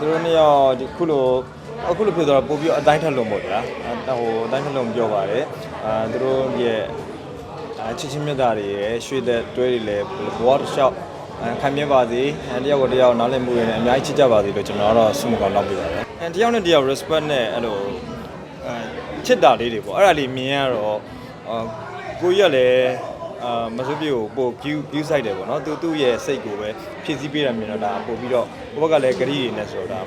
ယောက်ဒီခုလိုအခုလိုဖြစ်သွားတော့ပို့ပြီးတော့အတိုင်းထက်လုံးပေါ့ဗျာအဲဟိုအတိုင်းထက်လုံးပြောပါတယ်အာသူတို့ရဲ့အချစ်ချင်းမြတ်တာတွေရဲ့ရွှေသက်တွဲတွေလည်းဘဝတစ်လျှောက်အဲခံမြင်ပါစေအဲတယောက်ကိုတယောက်နားလည်မှုတွေနဲ့အများကြီးချစ်ကြပါစေလို့ကျွန်တော်ကတော့ဆုမကောင်းလောက်ပြပါတယ်အဲတယောက်နဲ့တယောက် respect နဲ့အဲ့လိုအဲချစ်တာလေးတွေပေါ့အဲ့ဒါလေးမြင်ရတော့အာကိုကြီးကလည်း အာမစိုးပြေကိုပို view view site တယ်ပေါ့နော်သူသူ့ရဲ့စိတ်ကိုပဲဖြည့်ဆည်းပေးရမြင်တော့ဒါပို့ပြီးတော့ဘက်ကလည်းဂရီတွေနဲ့ဆိုတော့ဒါ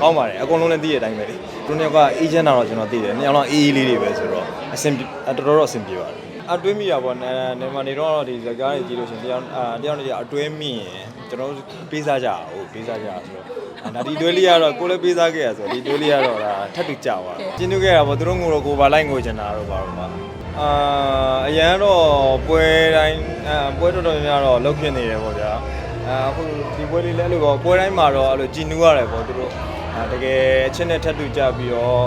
ကောင်းပါတယ်အကုန်လုံးလည်းသိတဲ့အတိုင်းပဲလေသူတို့က agent တော့ကျွန်တော်သိတယ်နှစ်ယောက်လုံးအေးအေးလေးတွေပဲဆိုတော့အဆင်ပြေတော်တော်အဆင်ပြေပါတယ်အတွင်းမိတာပေါ့နေမနေတော့ဒီဇကားတွေကြည့်လို့ရှင်တယောက်အာတယောက်နဲ့တယောက်အတွင်းမိရင်ကျွန်တော်ပေးစားကြအောင်ပေးစားကြအောင်ဆိုတော့ဒါဒီတွဲလေးကတော့ကိုလည်းပေးစားခဲ့ရဆိုဒီတွဲလေးကတော့ဒါထပ်တူကြောက်သွားကျင်းတူခဲ့တာပေါ့သူတို့ငိုတော့ကိုပါလိုက်ငိုချင်တာတော့ပါတော့ပါ အာအရန်တော့ပွဲတိုင်းအာပွဲတော်တော်များများတော့လှုပ်ဖြစ်နေတယ်ပေါ့ဗျာအာအခုဒီပွဲလေးလည်းအဲ့လိုပေါ့ပွဲတိုင်းမှာတော့အဲ့လိုကြည်နူးရတယ်ပေါ့သူတို့အာတကယ်အချင်းနဲ့ထပ်တူကြပြီးတော့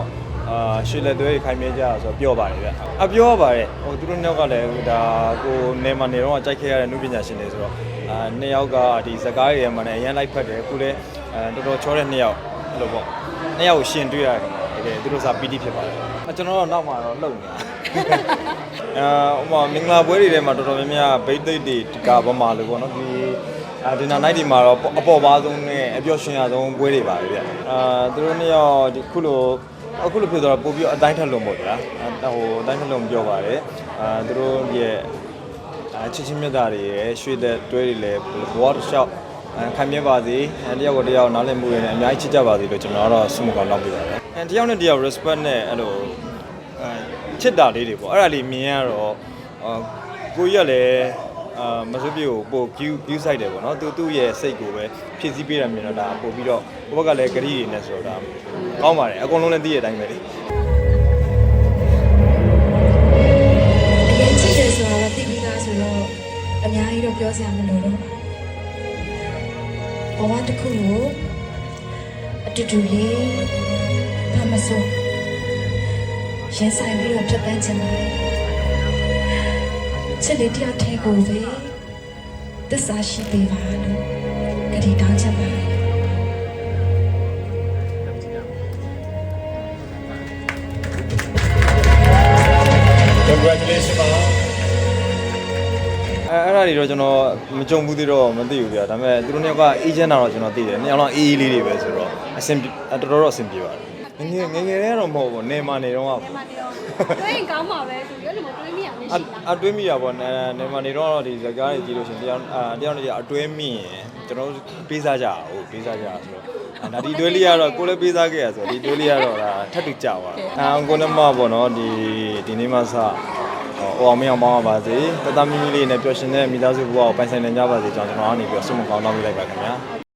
အာရှေ့လက်သွဲတွေခိုင်မြဲကြဆိုတော့ပြောပါတယ်ဗျအပြောပါတယ်ဟိုသူတို့နှစ်ယောက်ကလည်းဒါကိုနေမနေတော့ကြိုက်ခဲ့ရတဲ့နုပညာရှင်တွေဆိုတော့အာနှစ်ယောက်ကဒီဇကားတွေမှာလည်းအရင်လိုက်ဖက်တယ်အခုလည်းအဲတော်တော်ချောတဲ့နှစ်ယောက်အဲ့လိုပေါ့နှစ်ယောက်ကိုရှင်တွေ့ရတယ်တကယ်သူတို့စာပီတိဖြစ်ပါတယ် အကျွန်တော်တော့နောက်မှာတော့လှုပ်နေတာအဲဟိုမှာမင်္ဂလာပွဲတွေထဲမှာတော်တော်များများဘိတ်သိက်တွေကဗမာလို့ပေါ့နော်ဒီအာဒီနာနိုင်ဒီမှာတော့အပေါ်ပါဆုံးနဲ့အပျော်ရွှင်ရဆုံးပွဲတွေပါပဲဗျအာသူတို့နှစ်ယောက်ဒီခုလိုအခုလိုဖြစ်သွားတော့ပို့ပြီးတော့အတိုင်းထက်လုံးပေါ့ဗျာအဲဟိုအတိုင်းထက်လုံးပြောပါတယ်အာသူတို့ရဲ့အချစ်ချင်းမြတ်တာတွေရဲ့ရွှေသက်တွဲတွေလည်းဘဝတစ်လျှောက်အဲခံမြင်ပါစေအဲတယောက်ကိုတယောက်နားလည်မှုတွေနဲ့အများကြီးချစ်ကြပါစေလို့ကျွန်တော်ကတော့ဆုမကောင်းလောက်ပြပါတယ် အဲတယောက်နဲ့တယောက် respect နဲ့အဲ့လိုအဲချစ်တာလေးတွေပေါ့အဲ့ဒါလေးမြင်ရတော့အာကိုကြီးကလည်းအာမစိုးပြေကိုပို view view site တယ်ပေါ့နော်သူသူ့ရဲ့စိတ်ကိုပဲဖြည့်ဆည်းပေးရမြင်တော့ဒါပို့ပြီးတော့ဘက်ကလည်းဂရီတွေနဲ့ဆိုတော့ဒါကောင်းပါတယ်အကုန်လုံးလည်းသိတဲ့အတိုင်းပဲလေအရင်ချစ်တယ်ဆိုတာတော့သိပြီးသားဆိုတော့အများကြီးတော့ပြောစရာမလိုတော့ဘဝတစ်ခုကိုအတူတူလေး ဘာမဆိုရင်ဆိုင်ပြီးတော့ဖြတ်တန်းချင်တယ်ချစ်လေးတရားထဲကိုပဲသစ္စာရှိပေးပါလို့ကြည်တောင်းချင်ပါတယ် Congratulations ပါအဲအဲ့ဒါတွေတော့ကျွန်တော်မကြုံဘူးသေးတော့မသိဘူးဗျာဒါပေမဲ့သူတို့နှစ်ယောက်က agent တော့ကျွန်တော်သိတယ်နှစ်ယောက်လုံးအေးအေးလေးတွေပဲဆိုတော့အဆင်ပြေတော်တော်တော့အဆင်ပြေပါတယ် ငယ်ငယ်ငယ်ငယ်လေးကတော့မဟုတ်ဘူးနေမနေတော့ကဒီမှာနေတော့တွဲရင်ကောင်းမှာပဲဆိုပြီးအဲ့လိုမျိုးတွဲမိရမရှိတာအတွင်းမိတာပေါ့နေနေမနေတော့ဒီဇကားတွေကြည့်လို့ရှင်တယောက်အာတယောက်နဲ့တယောက်အတွင်းမိရင်ကျွန်တော်ပေးစားကြအောင်ပေးစားကြအောင်ဆိုတော့ဒါဒီတွဲလေးကတော့ကိုလည်းပေးစားခဲ့ရဆိုတော့ဒီတွဲလေးကတော့ဒါထပ်တူကြောက်သွားအာကိုနမပေါ့နော်ဒီဒီနေ့မှစဟိုအောင်မင်းအောင်ပေါင်းပါစေတသမီမီလေးနဲ့ပျော်ရှင်တဲ့မိသားစုဘဝကိုပိုင်ဆိုင်နိုင်ကြပါစေကြောင်းကျွန်တော်ကနေပြီးတော့ဆုမကောင်းတောင်းပေးလိုက်ပါခင်ဗျာ